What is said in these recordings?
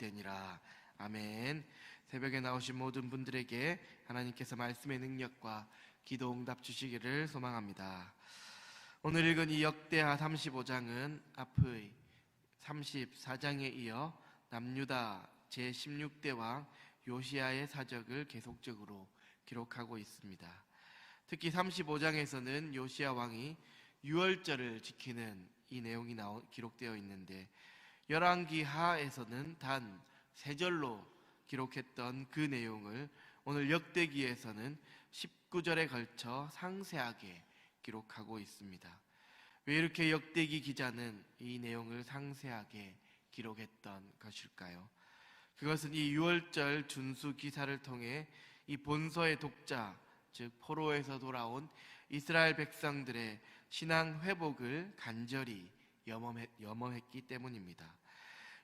기록되니라. 아멘. 새벽에 나오신 모든 분들에게 하나님께서 말씀의 능력과 기도 응답 주시기를 소망합니다. 오늘 읽은 이 역대하 35장은 앞의 34장에 이어 남유다 제16대 왕 요시아의 사적을 계속적으로 기록하고 있습니다. 특히 35장에서는 요시아 왕이 유월절을 지키는 이 내용이 나오, 기록되어 있는데 열왕기 하에서는 단 세 절로 기록했던 그 내용을 오늘 역대기에서는 19절에 걸쳐 상세하게 기록하고 있습니다. 왜 이렇게 역대기 기자는 이 내용을 상세하게 기록했던 것일까요? 그것은 이 유월절 준수 기사를 통해 이 본서의 독자, 즉 포로에서 돌아온 이스라엘 백성들의 신앙 회복을 간절히 염원했, 염원했기 때문입니다.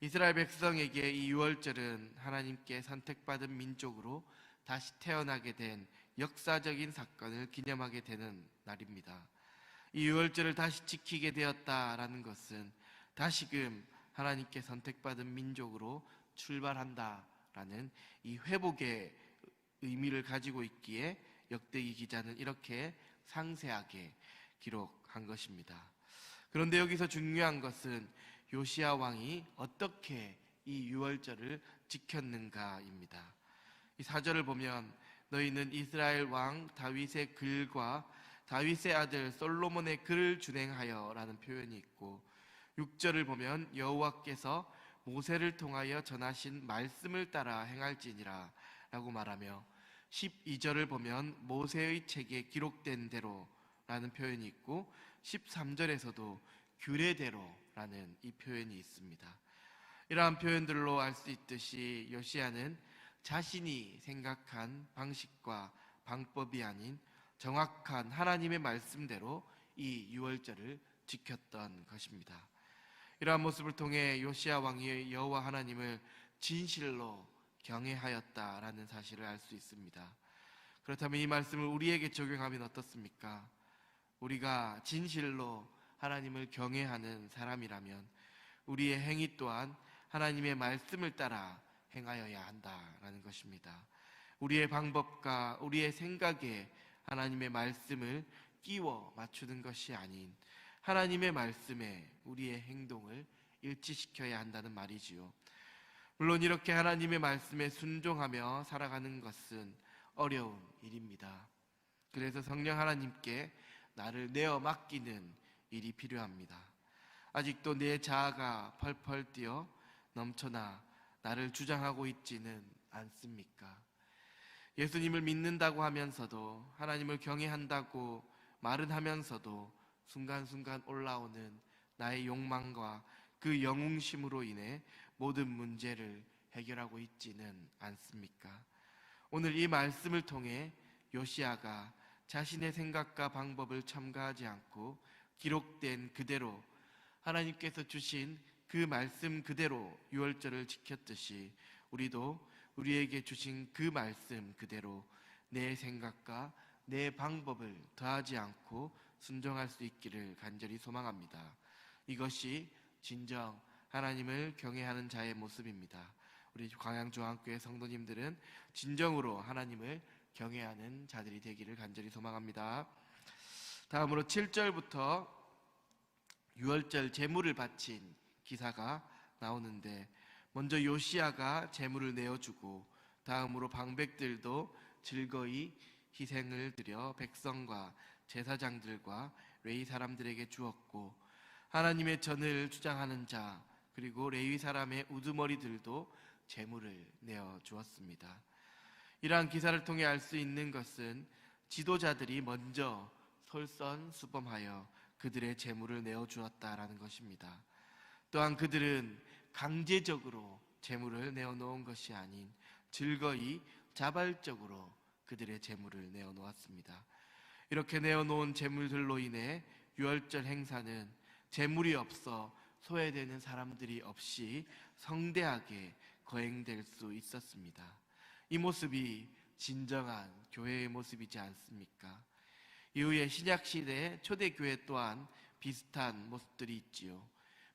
이스라엘 백성에게 이 유월절은 하나님께 선택받은 민족으로 다시 태어나게 된 역사적인 사건을 기념하게 되는 날입니다. 이 유월절을 다시 지키게 되었다라는 것은 다시금 하나님께 선택받은 민족으로 출발한다라는 이 회복의 의미를 가지고 있기에 역대기 기자는 이렇게 상세하게 기록한 것입니다. 그런데 여기서 중요한 것은 요시아 왕이 어떻게 이 유월절을 지켰는가입니다. 이 사절을 보면 너희는 이스라엘 왕 다윗의 글과 다윗의 아들 솔로몬의 글을 준행하여라는 표현이 있고 6절을 보면 여호와께서 모세를 통하여 전하신 말씀을 따라 행할지니라 라고 말하며 12절을 보면 모세의 책에 기록된 대로 라는 표현이 있고 13절에서도 규례대로라는 이 표현이 있습니다. 이러한 표현들로 알 수 있듯이 요시아는 자신이 생각한 방식과 방법이 아닌 정확한 하나님의 말씀대로 이 유월절을 지켰던 것입니다. 이러한 모습을 통해 요시아 왕이 여호와 하나님을 진실로 경외하였다라는 사실을 알 수 있습니다. 그렇다면 이 말씀을 우리에게 적용하면 어떻습니까? 우리가 진실로 하나님을 경외하는 사람이라면 우리의 행위 또한 하나님의 말씀을 따라 행하여야 한다라는 것입니다. 우리의 방법과 우리의 생각에 하나님의 말씀을 끼워 맞추는 것이 아닌 하나님의 말씀에 우리의 행동을 일치시켜야 한다는 말이지요. 물론 이렇게 하나님의 말씀에 순종하며 살아가는 것은 어려운 일입니다. 그래서 성령 하나님께 나를 내어 맡기는 일이 필요합니다. 아직도 내 자아가 펄펄 뛰어 넘쳐나 나를 주장하고 있지는 않습니까? 예수님을 믿는다고 하면서도 하나님을 경외한다고 말은 하면서도 순간순간 올라오는 나의 욕망과 그 영웅심으로 인해 모든 문제를 해결하고 있지는 않습니까? 오늘 이 말씀을 통해 요시아가 자신의 생각과 방법을 첨가하지 않고 기록된 그대로 하나님께서 주신 그 말씀 그대로 유월절을 지켰듯이 우리도 우리에게 주신 그 말씀 그대로 내 생각과 내 방법을 더하지 않고 순종할 수 있기를 간절히 소망합니다. 이것이 진정 하나님을 경외하는 자의 모습입니다. 우리 광양중앙교회 성도님들은 진정으로 하나님을 경외하는 자들이 되기를 간절히 소망합니다. 다음으로 7절부터 6월절 제물을 바친 기사가 나오는데 먼저 요시아가 제물을 내어주고 다음으로 방백들도 즐거이 희생을 드려 백성과 제사장들과 레위 사람들에게 주었고 하나님의 전을 주장하는 자 그리고 레위 사람의 우두머리들도 제물을 내어 주었습니다. 이러한 기사를 통해 알 수 있는 것은 지도자들이 먼저 솔선수범하여 그들의 재물을 내어 주었다라는 것입니다. 또한 그들은 강제적으로 재물을 내어 놓은 것이 아닌 즐거이 자발적으로 그들의 재물을 내어 놓았습니다. 이렇게 내어 놓은 재물들로 인해 유월절 행사는 재물이 없어 소외되는 사람들이 없이 성대하게 거행될 수 있었습니다. 이 모습이 진정한 교회의 모습이지 않습니까? 이후에 신약 시대 초대 교회 또한 비슷한 모습들이 있지요.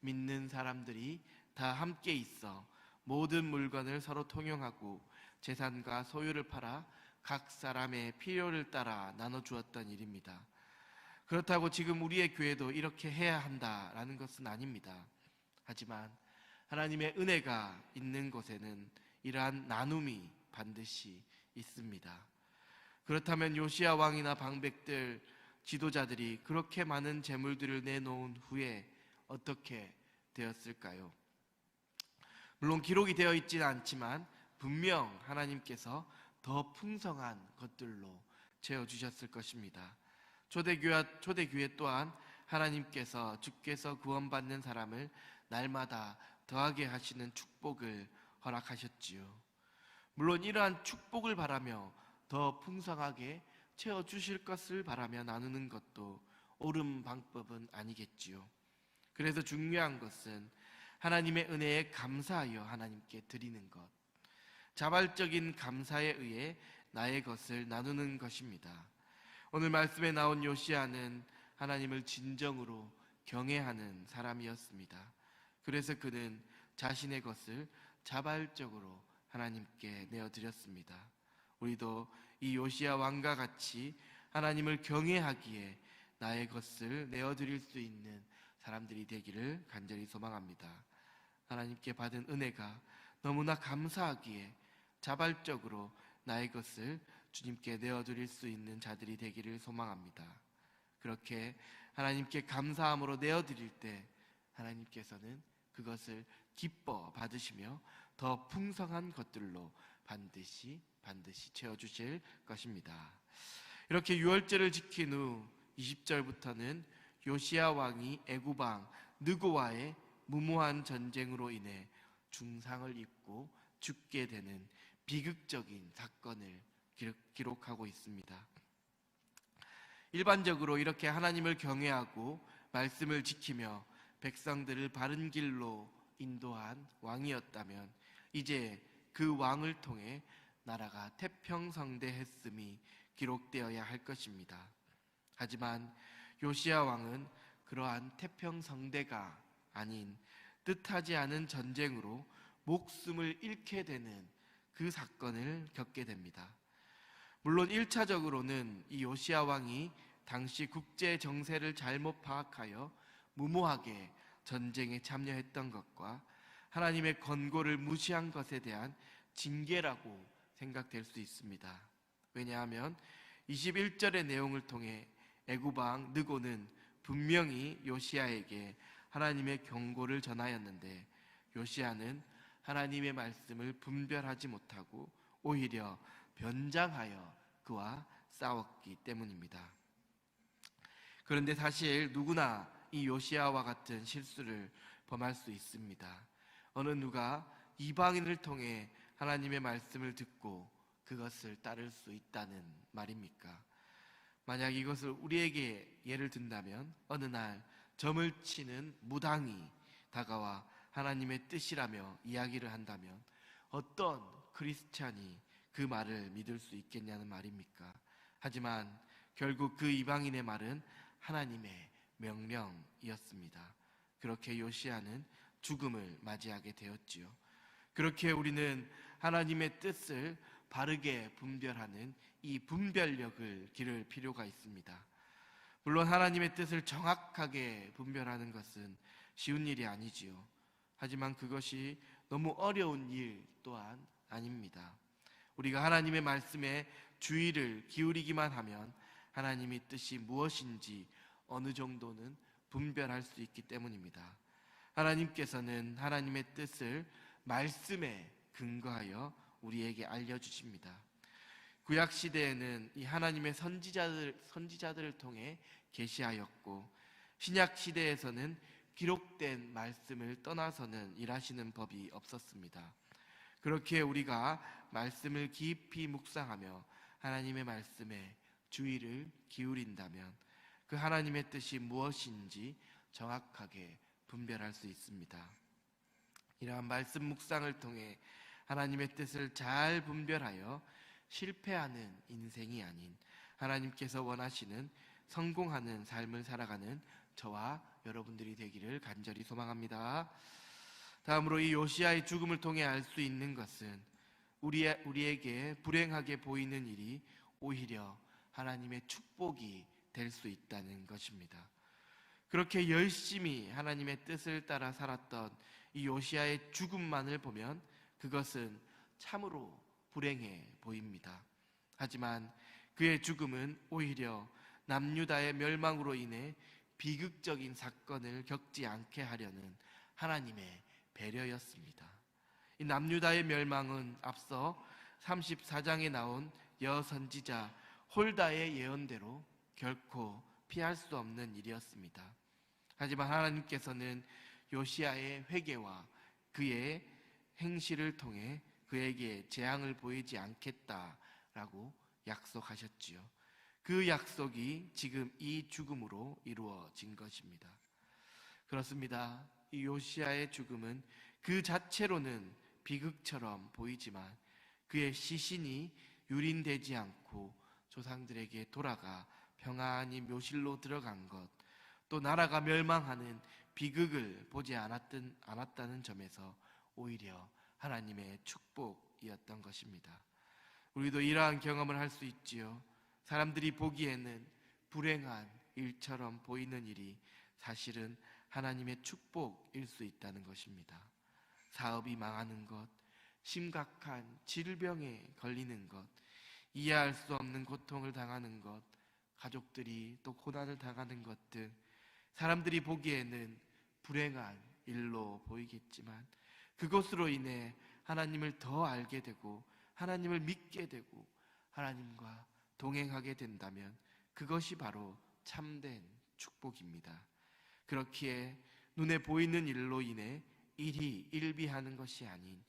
믿는 사람들이 다 함께 있어 모든 물건을 서로 통용하고 재산과 소유를 팔아 각 사람의 필요를 따라 나눠 주었던 일입니다. 그렇다고 지금 우리의 교회도 이렇게 해야 한다라는 것은 아닙니다. 하지만 하나님의 은혜가 있는 곳에는 이러한 나눔이 반드시 있습니다. 그렇다면 요시야 왕이나 방백들 지도자들이 그렇게 많은 재물들을 내놓은 후에 어떻게 되었을까요? 물론 기록이 되어 있지는 않지만 분명 하나님께서 더 풍성한 것들로 채워 주셨을 것입니다. 초대교회 초대교회 또한 하나님께서 주께서 구원받는 사람을 날마다 더하게 하시는 축복을 허락하셨지요. 물론 이러한 축복을 바라며 더 풍성하게 채워 주실 것을 바라며 나누는 것도 옳은 방법은 아니겠지요. 그래서 중요한 것은 하나님의 은혜에 감사하여 하나님께 드리는 것. 자발적인 감사에 의해 나의 것을 나누는 것입니다. 오늘 말씀에 나온 요시아는 하나님을 진정으로 경외하는 사람이었습니다. 그래서 그는 자신의 것을 자발적으로 하나님께 내어 드렸습니다. 우리도 이 요시아 왕과 같이 하나님을 경외하기에 나의 것을 내어 드릴 수 있는 사람들이 되기를 간절히 소망합니다. 하나님께 받은 은혜가 너무나 감사하기에 자발적으로 나의 것을 주님께 내어드릴 수 있는 자들이 되기를 소망합니다. 그렇게 하나님께 감사함으로 내어드릴 때 하나님께서는 그것을 기뻐 받으시며 더 풍성한 것들로 반드시 반드시 채워 주실 것입니다. 이렇게 유월절을 지킨 후 20절부터는 요시야 왕이 애구방 느고와의 무모한 전쟁으로 인해 중상을 입고 죽게 되는 비극적인 사건을 기록, 하고 있습니다. 일반적으로 이렇게 하나님을 경외하고 말씀을 지키며 백성들을 바른 길로 인도한 왕이었다면 이제 그 왕을 통해 나라가 태평성대했음이 기록되어야 할 것입니다. 하지만 요시야 왕은 그러한 태평성대가 아닌 뜻하지 않은 전쟁으로 목숨을 잃게 되는 그 사건을 겪게 됩니다. 물론 1차적으로는 이 요시아 왕이 당시 국제 정세를 잘못 파악하여 무모하게 전쟁에 참여했던 것과 하나님의 권고를 무시한 것에 대한 징계라고 생각될 수 있습니다. 왜냐하면 21절의 내용을 통해 애구방 느고는 분명히 요시아에게 하나님의 경고를 전하였는데 요시아는 하나님의 말씀을 분별하지 못하고 오히려 변장하여 그와 싸웠기 때문입니다. 그런데 사실 누구나 이 요시아와 같은 실수를 범할 수 있습니다. 어느 누가 이방인을 통해 하나님의 말씀을 듣고 그것을 따를 수 있다는 말입니까? 만약 이것을 우리에게 예를 든다면 어느 날 점을 치는 무당이 다가와 하나님의 뜻이라며 이야기를 한다면 어떤 크리스찬이 그 말을 믿을 수 있겠냐는 말입니까? 하지만 결국 그 이방인의 말은 하나님의 명령이었습니다. 그렇게 요시아는 죽음을 맞이하게 되었지요. 그렇게 우리는 하나님의 뜻을 바르게 분별하는 이 분별력을 기를 필요가 있습니다. 물론 하나님의 뜻을 정확하게 분별하는 것은 쉬운 일이 아니지요. 하지만 그것이 너무 어려운 일 또한 아닙니다. 우리가 하나님의 말씀에 주의를 기울이기만 하면 하나님의 뜻이 무엇인지 어느 정도는 분별할 수 있기 때문입니다. 하나님께서는 하나님의 뜻을 말씀에 근거하여 우리에게 알려주십니다. 구약 시대에는 이 하나님의 선지자들 선지자들을 통해 계시하였고 신약 시대에서는 기록된 말씀을 떠나서는 일하시는 법이 없었습니다. 그렇게 우리가 말씀을 깊이 묵상하며 하나님의 말씀에 주의를 기울인다면 그 하나님의 뜻이 무엇인지 정확하게 분별할 수 있습니다. 이러한 말씀 묵상을 통해 하나님의 뜻을 잘 분별하여 실패하는 인생이 아닌 하나님께서 원하시는 성공하는 삶을 살아가는 저와 여러분들이 되기를 간절히 소망합니다. 다음으로 이 요시아의 죽음을 통해 알 수 있는 것은 우리 우리에게 불행하게 보이는 일이 오히려 하나님의 축복이 될 수 있다는 것입니다. 그렇게 열심히 하나님의 뜻을 따라 살았던 이 요시아의 죽음만을 보면 그것은 참으로 불행해 보입니다. 하지만 그의 죽음은 오히려 남유다의 멸망으로 인해 비극적인 사건을 겪지 않게 하려는 하나님의 배려였습니다. 이 남유다의 멸망은 앞서 34장에 나온 여선지자 홀다의 예언대로 결코 피할 수 없는 일이었습니다. 하지만 하나님께서는 요시아의 회개와 그의 행실을 통해 그에게 재앙을 보이지 않겠다라고 약속하셨지요. 그 약속이 지금 이 죽음으로 이루어진 것입니다. 그렇습니다. 이 요시아의 죽음은 그 자체로는 비극처럼 보이지만 그의 시신이 유린되지 않고 조상들에게 돌아가 평안히 묘실로 들어간 것, 또 나라가 멸망하는 비극을 보지 않았던, 않았다는 점에서 오히려 하나님의 축복이었던 것입니다. 우리도 이러한 경험을 할 수 있지요. 사람들이 보기에는 불행한 일처럼 보이는 일이 사실은 하나님의 축복일 수 있다는 것입니다. 사업이 망하는 것, 심각한 질병에 걸리는 것, 이해할 수 없는 고통을 당하는 것, 가족들이 또 고난을 당하는 것등 사람들이 보기에는 불행한 일로 보이겠지만 그것으로 인해 하나님을 더 알게 되고 하나님을 믿게 되고 하나님과 동행하게 된다면 그것이 바로 참된 축복입니다. 그렇기에 눈에 보이는 일로 인해 일이 일비하는 것이 아닌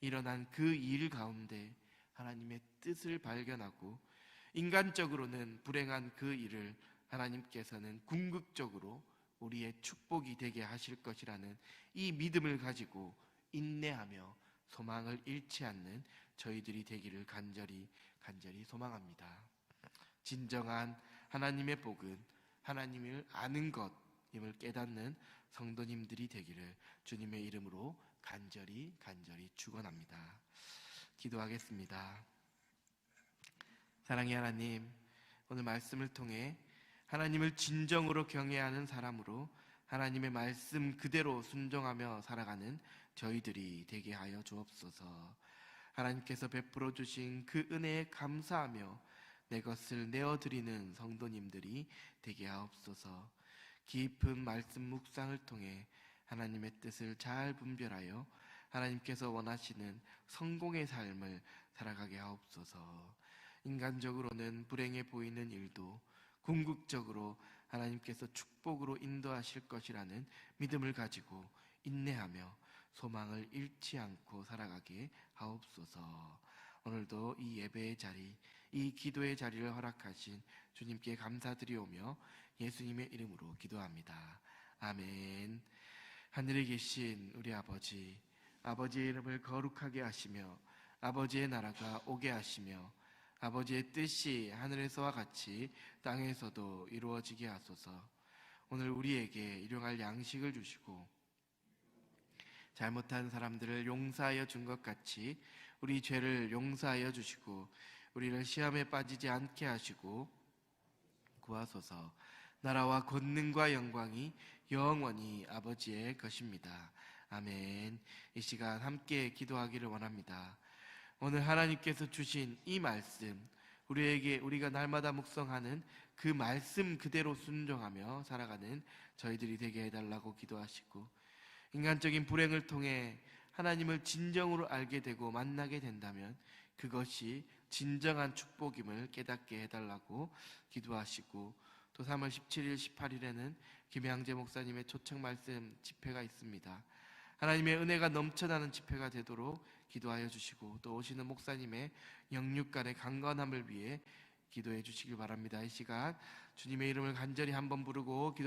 일어난 그 일 가운데 하나님의 뜻을 발견하고 인간적으로는 불행한 그 일을 하나님께서는 궁극적으로 우리의 축복이 되게 하실 것이라는 이 믿음을 가지고 인내하며 소망을 잃지 않는 저희들이 되기를 간절히 간절히 소망합니다. 진정한 하나님의 복은 하나님을 아는 것임을 깨닫는 성도님들이 되기를 주님의 이름으로 간절히 간절히 축원합니다. 기도하겠습니다. 사랑의 하나님, 오늘 말씀을 통해 하나님을 진정으로 경외하는 사람으로 하나님의 말씀 그대로 순종하며 살아가는 저희들이 되게 하여 주옵소서. 하나님께서 베풀어 주신 그 은혜에 감사하며 내 것을 내어 드리는 성도님들이 되게 하옵소서. 깊은 말씀 묵상을 통해 하나님의 뜻을 잘 분별하여 하나님께서 원하시는 성공의 삶을 살아가게 하옵소서. 인간적으로는 불행해 보이는 일도 궁극적으로 하나님께서 축복으로 인도하실 것이라는 믿음을 가지고 인내하며 소망을 잃지 않고 살아가게 하옵소서. 오늘도 이 예배의 자리, 이 기도의 자리를 허락하신 주님께 감사드리오며 예수님의 이름으로 기도합니다. 아멘. 하늘에 계신 우리 아버지, 아버지의 이름을 거룩하게 하시며 아버지의 나라가 오게 하시며 아버지의 뜻이 하늘에서와 같이 땅에서도 이루어지게 하소서. 오늘 우리에게 일용할 양식을 주시고 잘못한 사람들을 용서하여 준 것 같이 우리 죄를 용서하여 주시고 우리를 시험에 빠지지 않게 하시고 구하소서. 나라와 권능과 영광이 영원히 아버지의 것입니다. 아멘. 이 시간 함께 기도하기를 원합니다. 오늘 하나님께서 주신 이 말씀, 우리에게 우리가 날마다 묵상하는 그 말씀 그대로 순종하며 살아가는 저희들이 되게 해달라고 기도하시고, 인간적인 불행을 통해 하나님을 진정으로 알게 되고 만나게 된다면 그것이 진정한 축복임을 깨닫게 해달라고 기도하시고, 또 3월 17일, 18일에는 김양재 목사님의 초청 말씀 집회가 있습니다. 하나님의 은혜가 넘쳐나는 집회가 되도록 기도하여 주시고 또 오시는 목사님의 영육간의 강건함을 위해 기도해 주시길 바랍니다. 이 시간 주님의 이름을 간절히 한번 부르고 기도